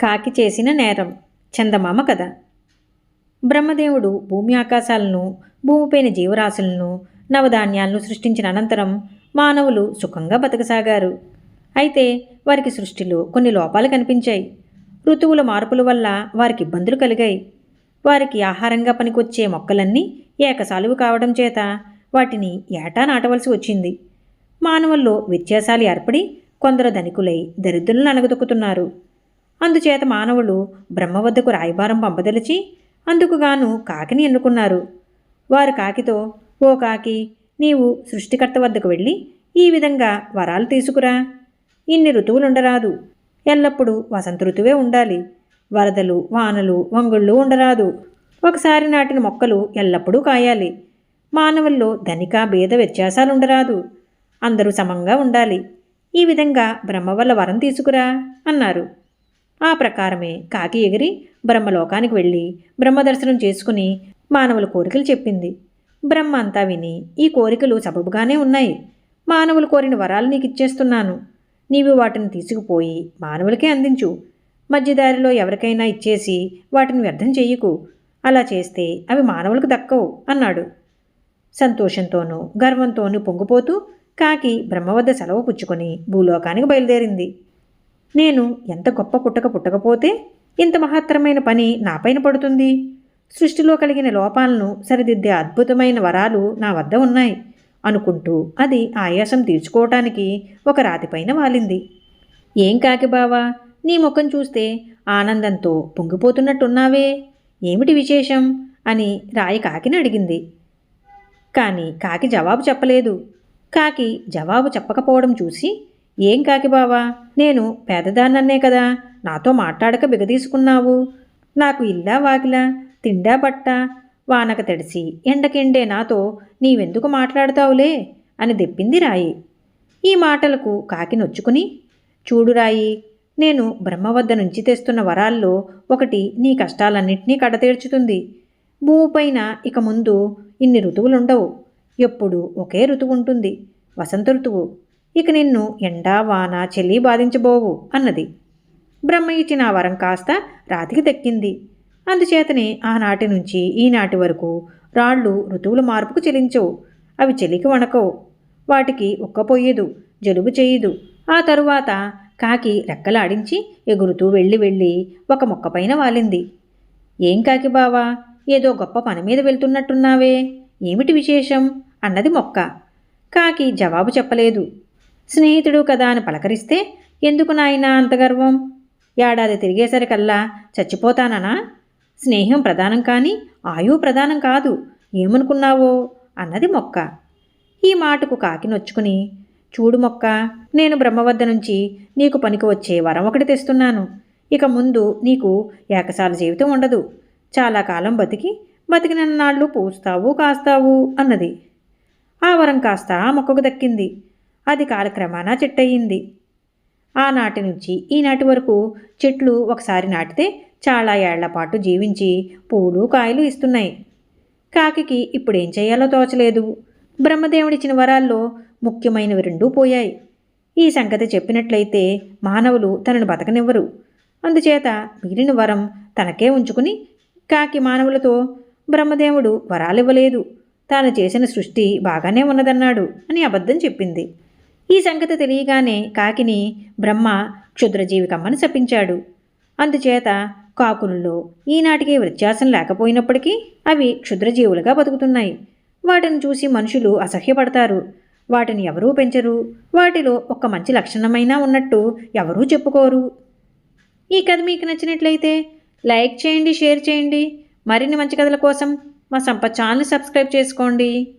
కాకి చేసిన నేరం. చందమామ కథ. బ్రహ్మదేవుడు భూమి ఆకాశాలను భూమిపైన జీవరాశులను నవధాన్యాలను సృష్టించిన అనంతరం మానవులు సుఖంగా బతకసాగారు. అయితే వారికి సృష్టిలో కొన్ని లోపాలు కనిపించాయి. ఋతువుల మార్పుల వల్ల వారికి ఇబ్బందులు కలిగాయి. వారికి ఆహారంగా పనికొచ్చే మొక్కలన్నీ ఏకసాలువు కావడం చేత వాటిని ఏటా నాటవలసి వచ్చింది. మానవుల్లో వ్యత్యాసాలు ఏర్పడి కొందరు ధనికులై దరిద్రులను అణగదొక్కుతున్నారు. అందుచేత మానవులు బ్రహ్మ వద్దకు రాయబారం పంపదలిచి అందుకుగాను కాకిని ఎన్నుకున్నారు. వారు కాకితో ఓ కాకి నీవు సృష్టికర్త వద్దకు వెళ్ళి ఈ విధంగా వరాలు తీసుకురా. ఇన్ని ఋతువులుండరాదు. ఎల్లప్పుడూ వసంత ఋతువే ఉండాలి. వరదలు వానలు వంగుళ్ళు ఉండరాదు. ఒకసారి నాటిన మొక్కలు ఎల్లప్పుడూ కాయాలి. మానవుల్లో ధనిక భేద వ్యత్యాసాలు ఉండరాదు అందరూ సమంగా ఉండాలి. ఈ విధంగా బ్రహ్మ వల్ల వరం తీసుకురా అన్నారు. ఆ ప్రకారమే కాకి ఎగిరి బ్రహ్మలోకానికి వెళ్ళి బ్రహ్మదర్శనం చేసుకుని మానవుల కోరికలు చెప్పింది. బ్రహ్మ అంతా విని ఈ కోరికలు సబబుగానే ఉన్నాయి. మానవులు కోరిన వరాలు నీకు ఇచ్చేస్తున్నాను. నీవు వాటిని తీసుకుపోయి మానవులకే అందించు. మధ్యదారిలో ఎవరికైనా ఇచ్చేసి వాటిని వ్యర్థం చేయకు. అలా చేస్తే అవి మానవులకు దక్కవు అన్నాడు. సంతోషంతోనూ గర్వంతోనూ పొంగిపోతూ కాకి బ్రహ్మ వద్ద సెలవు పుచ్చుకొని భూలోకానికి బయలుదేరింది. నేను ఎంత గొప్ప పుట్టక పుట్టకపోతే ఇంత మహత్తరమైన పని నాపైన పడుతుంది? సృష్టిలో కలిగిన లోపాలను సరిదిద్దే అద్భుతమైన వరాలు నా వద్ద ఉన్నాయి అనుకుంటూ అది ఆయాసం తీర్చుకోవటానికి ఒక రాతిపైన వాలింది. ఏం కాకి బావా? నీ ముఖం చూస్తే ఆనందంతో పొంగిపోతున్నట్టున్నావే. ఏమిటి విశేషం? అని రాయి కాకిని అడిగింది. కానీ కాకి జవాబు చెప్పలేదు. కాకి జవాబు చెప్పకపోవడం చూసి ఏం కాకి బావా? నేను పేదదాన్నన్నే కదా. నాతో మాట్లాడక బిగదీసుకున్నావు. నాకు ఇల్లా వాకిలా తిండా బట్ట వానక తడిసి ఎండకెండే నాతో నీవెందుకు మాట్లాడతావులే? అని దెప్పింది రాయి. ఈ మాటలకు కాకి నొచ్చుకుని చూడు రాయి నేను బ్రహ్మ వద్ద నుంచి తెస్తున్న వరాల్లో ఒకటి నీ కష్టాలన్నింటినీ కడతీర్చుతుంది. భూమిపైన ఇక ముందు ఇన్ని ఋతువులుండవు. ఎప్పుడు ఒకే ఋతువు ఉంటుంది. వసంత ఋతువు. ఇక నిన్ను ఎండా వాన చలి బాధించబోవు అన్నది. బ్రహ్మ ఇచ్చిన ఆ వరం కాస్త రాతికి దక్కింది. అందుచేతనే ఆనాటి నుంచి ఈనాటి వరకు రాళ్ళు ఋతువుల మార్పుకు చెలించవు. అవి చెలికి వణకవు. వాటికి ఉక్కపోయేదు జలుబు చేయదు. ఆ తరువాత కాకి రెక్కలాడించి ఎగురుతూ వెళ్ళి వెళ్ళి ఒక మొక్కపైన వాలింది. ఏం కాకి బావా ఏదో గొప్ప పని మీద వెళ్తున్నట్టున్నావే. ఏమిటి విశేషం? అన్నది మొక్క. కాకి జవాబు చెప్పలేదు. స్నేహితుడు కదా అని పలకరిస్తే ఎందుకు నాయనా అంత గర్వం? ఏడాది తిరిగేసరికల్లా చచ్చిపోతానా స్నేహం ప్రధానం కానీ ఆయువు ప్రధానం కాదు. ఏమనుకున్నావో? అన్నది మొక్క. ఈ మాటకు కాకి నొచ్చుకుని చూడు మొక్క నేను బ్రహ్మవద్ద నుంచి నీకు పనికి వచ్చే వరం ఒకటి తెస్తున్నాను. ఇక ముందు నీకు ఏకసాల జీవితం ఉండదు. చాలా కాలం బతికి బతికిన నాళ్ళు పూస్తావు కాస్తావు అన్నది. ఆ వరం కాస్త ఆ మొక్కకు దక్కింది. అది కాలక్రమాన చెట్టయింది. ఆనాటి నుంచి ఈనాటి వరకు చెట్లు ఒకసారి నాటితే చాలా ఏళ్ళ పాటు జీవించి పూలు కాయలు ఇస్తున్నాయి. కాకికి ఇప్పుడేం చేయాలో తోచలేదు. బ్రహ్మదేవుడిచ్చిన వరాల్లో ముఖ్యమైనవి రెండూ పోయాయి. ఈ సంగతి చెప్పినట్లయితే మానవులు తనను బతకనివ్వరు. అందుచేత మిగిలిన వరం తనకే ఉంచుకుని కాకి మానవులతో బ్రహ్మదేవుడు వరాలివ్వలేదు. తాను చేసిన సృష్టి బాగానే ఉన్నదన్నాడు అని అబద్ధం చెప్పింది. ఈ సంగతి తెలియగానే కాకిని బ్రహ్మ క్షుద్రజీవికమ్మని శపించాడు. అందుచేత కాకులలో ఈనాటికి వ్యత్యాసం లేకపోయినప్పటికీ అవి క్షుద్రజీవులుగా బతుకుతున్నాయి. వాటిని చూసి మనుషులు అసహ్యపడతారు. వాటిని ఎవరూ పెంచరు. వాటిలో ఒక మంచి లక్షణమైనా ఉన్నట్టు ఎవరూ చెప్పుకోరు. ఈ కథ మీకు నచ్చినట్లయితే లైక్ చేయండి షేర్ చేయండి. మరిన్ని మంచి కథల కోసం మా సంపత్ ఛానల్ సబ్స్క్రైబ్ చేసుకోండి.